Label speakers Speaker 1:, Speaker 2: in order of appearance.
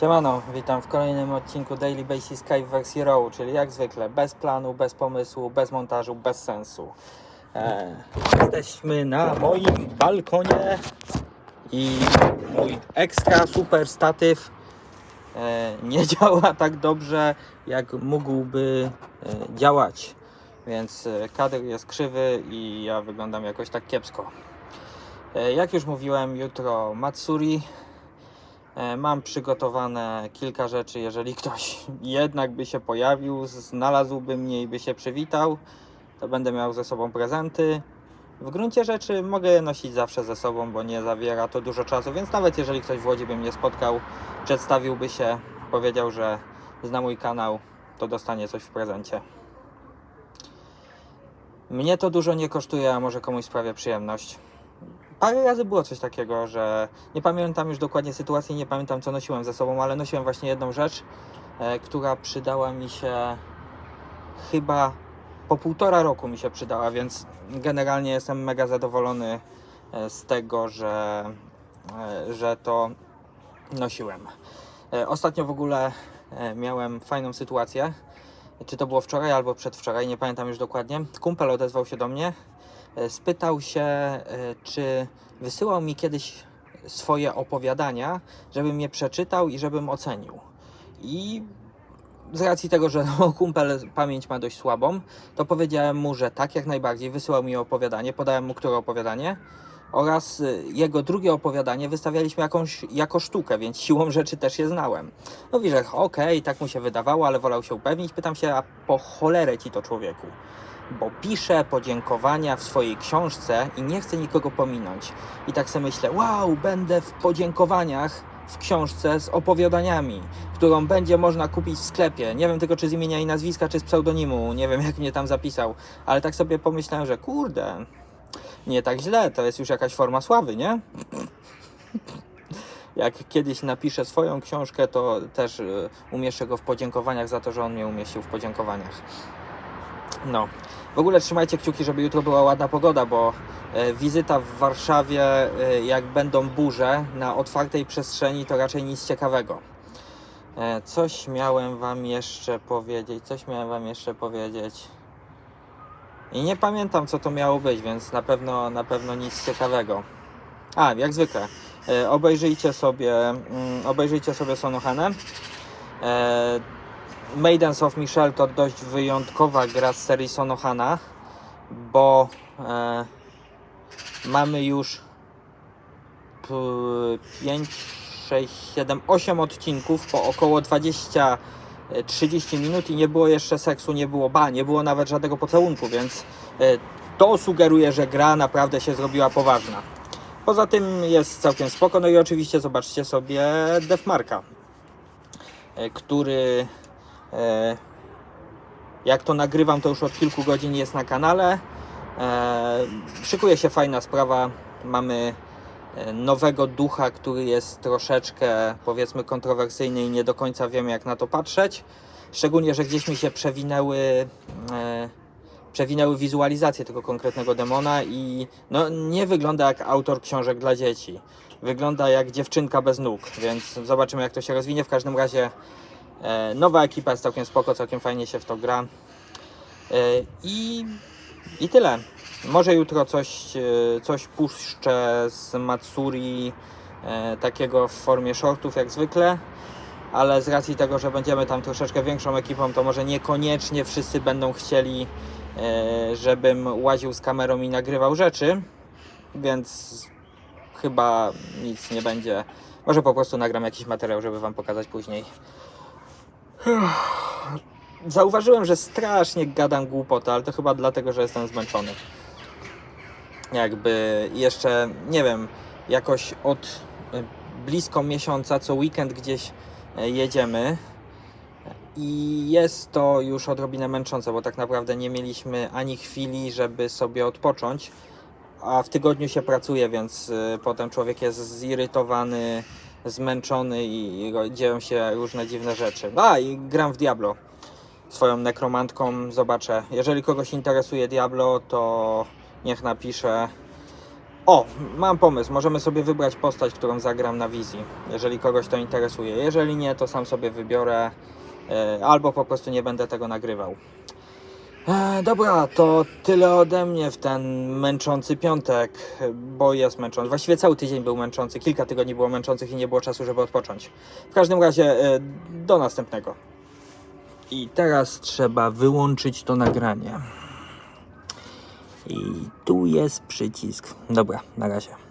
Speaker 1: Siemano, witam w kolejnym odcinku Daily Basis Skype w wersji RAW, czyli jak zwykle bez planu, bez pomysłu, bez montażu, bez sensu. E, jesteśmy na moim balkonie i mój ekstra super statyw e, nie działa tak dobrze jak mógłby e, działać, więc e, kadr jest krzywy i ja wyglądam jakoś tak kiepsko. E, jak już mówiłem, jutro Matsuri, Mam przygotowane kilka rzeczy, jeżeli ktoś jednak by się pojawił, znalazłby mnie i by się przywitał, to będę miał ze sobą prezenty. W gruncie rzeczy mogę je nosić zawsze ze sobą, bo nie zawiera to dużo czasu, więc nawet jeżeli ktoś w Łodzi by mnie spotkał, przedstawiłby się, powiedział, że zna mój kanał, to dostanie coś w prezencie. Mnie to dużo nie kosztuje, a może komuś sprawia przyjemność parę razy było coś takiego, że nie pamiętam już dokładnie sytuacji, nie pamiętam co nosiłem ze sobą, ale nosiłem właśnie jedną rzecz, e, która przydała mi się chyba po półtora roku mi się przydała, więc generalnie jestem mega zadowolony e, z tego, że, e, że to nosiłem. Ostatnio w ogóle miałem fajną sytuację. Czy to było wczoraj albo przedwczoraj, nie pamiętam już dokładnie. Kumpel odezwał się do mnie e, spytał się, e, czy wysyłał mi kiedyś swoje opowiadania, żebym je przeczytał i żebym ocenił. I z racji tego, że no, kumpel pamięć ma dość słabą, to powiedziałem mu, że tak, jak najbardziej. Wysyłał mi opowiadanie, podałem mu które opowiadanie oraz y, jego drugie opowiadanie wystawialiśmy jakąś, jako sztukę, więc siłą rzeczy też je znałem. No mówi, że okej, tak mu się wydawało, ale wolał się upewnić. Pytam się, a po cholerę ci to człowieku? bo pisze podziękowania w swojej książce i nie chce nikogo pominąć. I tak sobie myślę, wow, będę w podziękowaniach w książce z opowiadaniami, którą będzie można kupić w sklepie. Nie wiem tylko czy z imienia i nazwiska, czy z pseudonimu, nie wiem jak mnie tam zapisał, ale tak sobie pomyślałem, że kurde, nie tak źle, to jest już jakaś forma sławy, nie? Jak kiedyś napiszę swoją książkę, to też y, umieszczę go w podziękowaniach za to, że on mnie umieścił w podziękowaniach. No. W ogóle trzymajcie kciuki, żeby jutro była ładna pogoda, bo e, wizyta w Warszawie, e, jak będą burze na otwartej przestrzeni, to raczej nic ciekawego. E, coś miałem wam jeszcze powiedzieć, coś miałem wam jeszcze powiedzieć. I nie pamiętam co to miało być, więc na pewno, na pewno nic ciekawego. A, jak zwykle, e, obejrzyjcie sobie, mm, obejrzyjcie sobie Sonohanę. E, Maidens of Michelle to dość wyjątkowa gra z serii Sonohana, bo e, mamy już 5, 6, 7, 8 odcinków po około 20 e, 30 minut i nie było jeszcze seksu, nie było ba, nie było nawet żadnego pocałunku, więc e, to sugeruje, że gra naprawdę się zrobiła poważna. Poza tym jest całkiem spoko, no i oczywiście zobaczcie sobie Defmarka, e, który E, Jak to nagrywam, to już od kilku godzin jest na kanale. E, Szykuje się fajna sprawa. Mamy e, nowego ducha, który jest troszeczkę powiedzmy kontrowersyjny i nie do końca wiemy jak na to patrzeć. Szczególnie, że gdzieś mi się przewinęły e, przewinęły wizualizacje tego konkretnego demona i no, nie wygląda jak autor książek dla dzieci. Wygląda jak dziewczynka bez nóg, więc zobaczymy jak to się rozwinie. W każdym razie E, Nowa ekipa jest całkiem spoko, całkiem fajnie się w to gra. E, I, i tyle. Może jutro coś, e, coś puszczę z Matsuri, e, takiego w formie shortów jak zwykle. Ale z racji tego, że będziemy tam troszeczkę większą ekipą, to może niekoniecznie wszyscy będą chcieli, e, żebym łaził z kamerą i nagrywał rzeczy. Więc chyba nic nie będzie. Może po prostu nagram jakiś materiał, żeby Wam pokazać później. Zauważyłem, że strasznie gadam głupotę, ale to chyba dlatego, że jestem zmęczony. Jakby jeszcze, nie wiem, jakoś od e, blisko miesiąca co weekend gdzieś e, jedziemy i jest to już odrobinę męczące, bo tak naprawdę nie mieliśmy ani chwili, żeby sobie odpocząć, a w tygodniu się pracuje, więc y, potem człowiek jest zirytowany, zmęczony i, dzieją się różne dziwne rzeczy. A i gram w Diablo swoją nekromantką, zobaczę. Jeżeli kogoś interesuje Diablo, to niech napisze. O, mam pomysł. Możemy sobie wybrać postać, którą zagram na wizji, jeżeli kogoś to interesuje. Jeżeli nie, to sam sobie wybiorę, e, albo po prostu nie będę tego nagrywał. E, dobra, to tyle ode mnie w ten męczący piątek, bo jest męczący. Właściwie cały tydzień był męczący, kilka tygodni było męczących i nie było czasu, żeby odpocząć. W każdym razie, e, do następnego. I teraz trzeba wyłączyć to nagranie. I tu jest przycisk. Dobra, na razie.